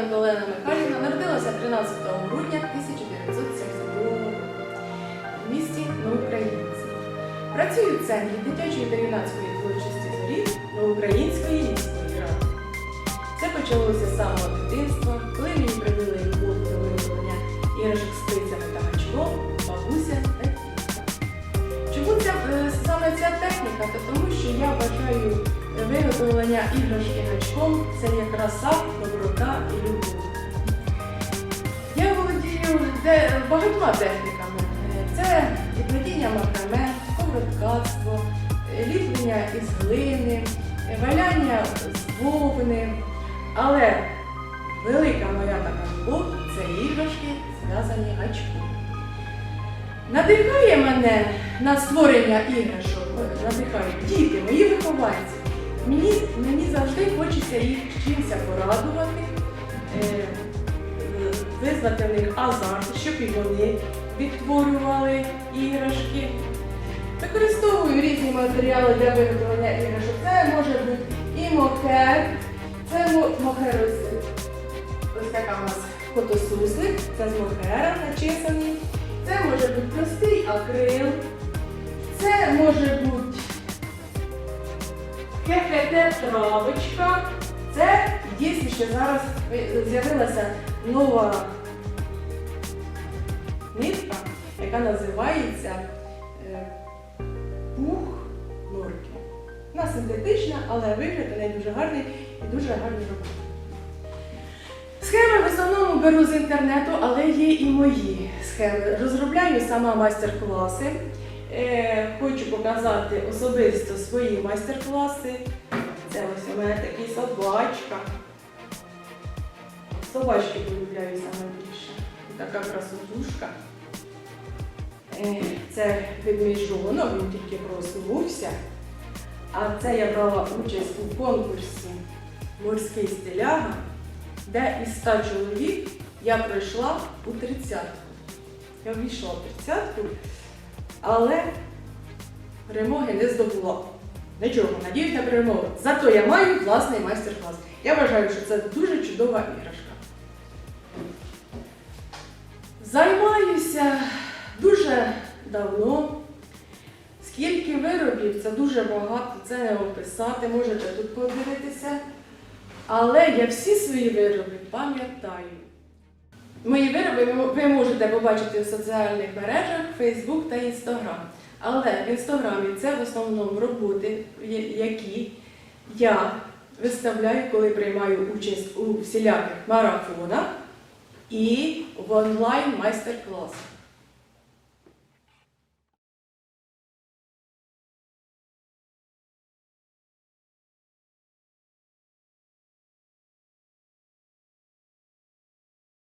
Магдалена Михайлівна народилася 13 грудня 1972 року в місті Новоукраїнці. Працює в центрі дитячої та юнацької творчості зорів Новоукраїнської міської ради. Це почалося з самого дитинства, коли мені придали любов до вироблення іграшок з птицями та гачком, бабуся та тітка. Чому ця, е, саме ця техніка? Та тому що я вважаю виготовлення іграшки гачком це є краса, доброта і любов. Я володію де, багатьма техніками. Е, Це плетіння макраме, ковроткацтво, е, ліплення із глини, е, валяння з вовни. Але велика моя така любов це іграшки, зв'язані гачком. Надихає мене на створення іграшок, надихають діти, мої вихованці. Мені, мені завжди хочеться їх чимось порадувати, е, е, визвати в них азарт, щоб і вони відтворювали іграшки. Використовую різні матеріали для виготовлення іграшок. Це може бути і мохер, це мо- мохер ось, така у нас фотосусник, це з мохера начесаний. Це може бути простий акрил, це може бути хехете травочка. Це є ще зараз з'явилася нова нитка, яка називається е, пух норки. Вона синтетична, але вигляд у неї дуже гарний і дуже гарні роботи. Схеми в основному беру з інтернету, але є і мої схеми. Розробляю сама майстер-класи. Е, хочу показати особисто свої майстер-класи. Це ось у мене такий собачка. Собачки полюбляю саме більше. Така красотушка. Е, Це ведміжонок, він тільки проснувся. А це я брала участь у конкурсі Морський стиляга, де із 100 чоловік я пройшла у тридцятку. Я ввійшла в тридцятку, але перемоги не здобула. Нічого, надіюсь на перемогу. Зато я маю власний майстер-клас. Я вважаю, що це дуже чудова іграшка. Займаюся дуже давно. Скільки виробів, це дуже багато, це не описати, можете тут подивитися. Але я всі свої вироби пам'ятаю. Мої вироби ви- можете побачити в соціальних мережах Facebook та Instagram. Але в інстаграмі це в основному роботи, які я виставляю, коли приймаю участь у всіляких марафонах і в онлайн майстер-класах.